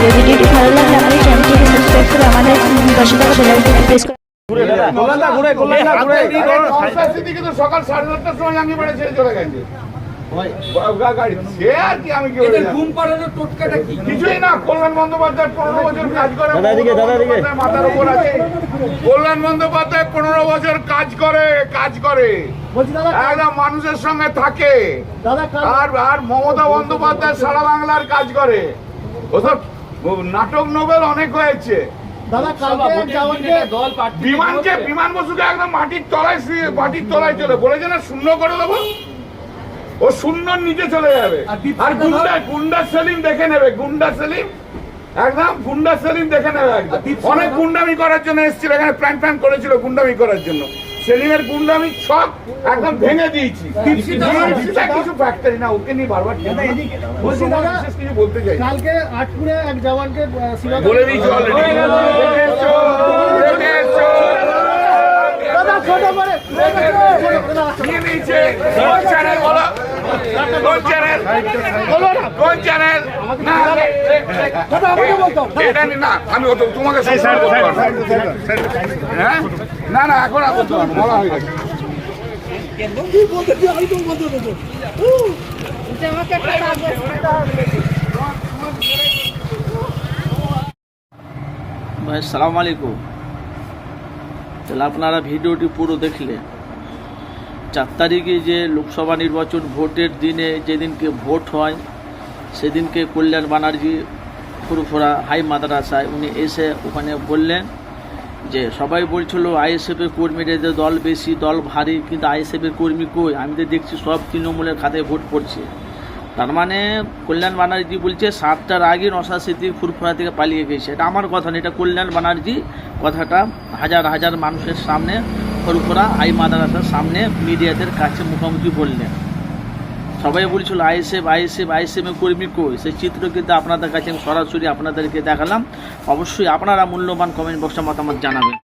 Video ভিডিওটি ভালো আমাদের চ্যানেলটিকে সাবস্ক্রাইব করে আমাদের প্রেস সকাল সাড়ে সময় আমি না কল্যাণ বন্দ্যোপাধ্যায় পনেরো বছর কাজ করে মাথার উপর আছে কল্যাণ বন্দ্যোপাধ্যায় পনেরো বছর কাজ করে কাজ করে একদম মানুষের সঙ্গে থাকে আর আর মমতা বন্দ্যোপাধ্যায় সারা বাংলার কাজ করে। ওসব নাটক নোবেল অনেক হয়েছে। বিমানকে বিমান বসুকে একদম মাটির তলায় মাটির তলায় চলে। বলেছে না শূন্য করে দেবো। ও শূন্যর নিচে চলে যাবে। আর গুন্ডা গুন্ডা সেলিম দেখে নেবে। গুন্ডা সেলিম একদম গুন্ডা সেলিম দেখে নেবে একদম। অনেক গুন্ডামি করার জন্য এসেছিল। এখানে প্ল্যান প্ল্যান করেছিল গুন্ডামি করার জন্য। সেলিমের গুন্ডামি সব একদম ভেঙে দিয়েছি। কিছু ফ্যাক্টরি না ওকে নিয়ে বারবার কিছু বলতে চাই কালকে আটপুরে এক জওয়ানকে বলে দিয়েছি অলরেডি ছোট করে। নিয়ে নিয়েছে। কোন চ্যানেল কোন চ্যানেল না। এটা না আমি তোমাকে সবসময় বলতে পারব হ্যাঁ? না না এখন আর বলতে পারব বলা হয়ে গেছে। ভাই সালাম আলাইকুম। তাহলে আপনারা ভিডিওটি পুরো দেখলে চার তারিখে যে লোকসভা নির্বাচন ভোটের দিনে যেদিনকে ভোট হয়, সেদিনকে কল্যাণ ব্যানার্জি ফুরফুরা হাই মাদ্রাসায় উনি এসে ওখানে বললেন যে, সবাই বলছিল আইএসএফের কর্মীদের যে দল বেশি, দল ভারী, কিন্তু আইএসএফের কর্মী কই? আমি তো দেখছি সব তৃণমূলের খাতায় ভোট পড়ছে। তার মানে কল্যাণ ব্যানার্জি বলছে, সাতটার আগে নশা সিদ্দিক ফুরফুরা থেকে পালিয়ে গেছে। এটা আমার কথা না, এটা কল্যাণ ব্যানার্জি কথাটা হাজার হাজার মানুষের সামনে ফুরফুরা আই মাদ্রাসার সামনে মিডিয়াদের কাছে মুখোমুখি বললেন সবাই বলছিল, আইএসএফ আইএসএফ আইএসএফের কর্মী কই? সেই চিত্র কিন্তু আপনাদের কাছে আমি সরাসরি আপনাদেরকে দেখালাম। অবশ্যই আপনারা মূল্যবান কমেন্ট বক্সে মতামত জানাবেন।